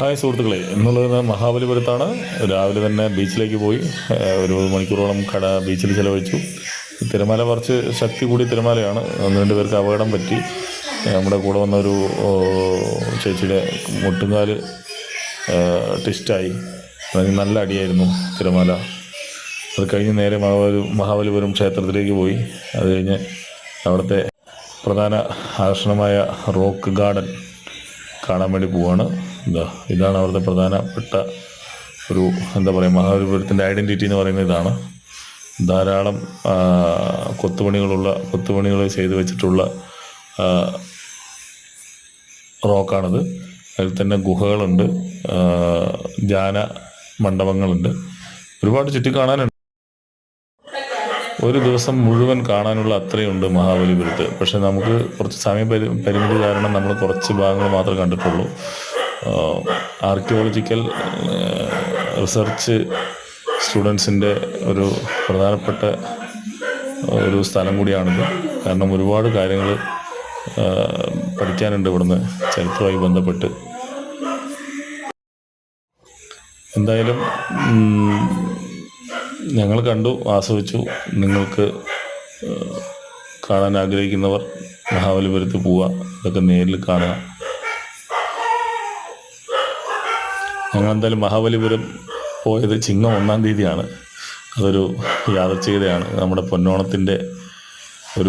Hi സുഹൃത്തുക്കളെ എന്നുള്ളത് മഹാബലിപുരത്താണ്. രാവിലെ തന്നെ ബീച്ചിലേക്ക് പോയി ഒരു മണിക്കൂറോളം കട ബീച്ചിൽ ചിലവഴിച്ചു. തിരമാല കുറച്ച് ശക്തി കൂടി തിരമാലയാണ്. ഒന്ന് രണ്ട് പേർക്ക് അപകടം പറ്റി. നമ്മുടെ കൂടെ വന്ന ഒരു ചേച്ചിയുടെ മുട്ടുകാൽ അതിന് നല്ല അടിയായിരുന്നു തിരമാല. അത് കഴിഞ്ഞ് നേരെ മഹാബലി മഹാബലിപുരം ക്ഷേത്രത്തിലേക്ക് പോയി. അത് കഴിഞ്ഞ് അവിടുത്തെ പ്രധാന ആകർഷണമായ റോക്ക് ഗാർഡൻ കാണാൻ വേണ്ടി പോവാണ്. ഇതാ ഇതാണ് അവിടുത്തെ പ്രധാനപ്പെട്ട ഒരു എന്താ പറയുക മഹാബലിപുരത്തിന്റെ ഐഡന്റിറ്റി എന്ന് പറയുന്ന ഇതാണ്. ധാരാളം കൊത്തുപണികളുള്ള കൊത്തുപണികൾ ചെയ്തു വെച്ചിട്ടുള്ള റോക്കാണിത്. അതിൽ തന്നെ ഗുഹകളുണ്ട് ധ്യാന മണ്ഡപങ്ങളുണ്ട്. ഒരുപാട് ചുറ്റി കാണാനുണ്ട്. ഒരു ദിവസം മുഴുവൻ കാണാനുള്ള അത്രയുണ്ട് മഹാബലിപുരത്ത്. പക്ഷെ നമുക്ക് കുറച്ച് സമയ പരിമിതി കാരണം നമ്മൾ കുറച്ച് ഭാഗങ്ങൾ മാത്രമേ കണ്ടിട്ടുള്ളൂ. ആർക്കിയോളജിക്കൽ റിസർച്ച് സ്റ്റുഡൻസിന്റെ ഒരു പ്രധാനപ്പെട്ട ഒരു സ്ഥലം കൂടിയാണിത്. കാരണം ഒരുപാട് കാര്യങ്ങൾ പഠിക്കാനുണ്ട് ഇവിടുന്ന് ചരിത്രവുമായി ബന്ധപ്പെട്ട്. എന്തായാലും ഞങ്ങൾ കണ്ടു ആസ്വദിച്ചു. നിങ്ങൾക്ക് കാണാൻ ആഗ്രഹിക്കുന്നവർ മഹാബലിപുരത്ത് പോവുക. ഇതൊക്കെ നേരിൽ കാണുക. ഞങ്ങൾ എന്തായാലും മഹാബലിപുരം പോയത് ചിങ്ങം ഒന്നാം തീയതിയാണ്. അതൊരു യാദർച്ഛികതയാണ്. നമ്മുടെ പൊന്നോണത്തിന്റെ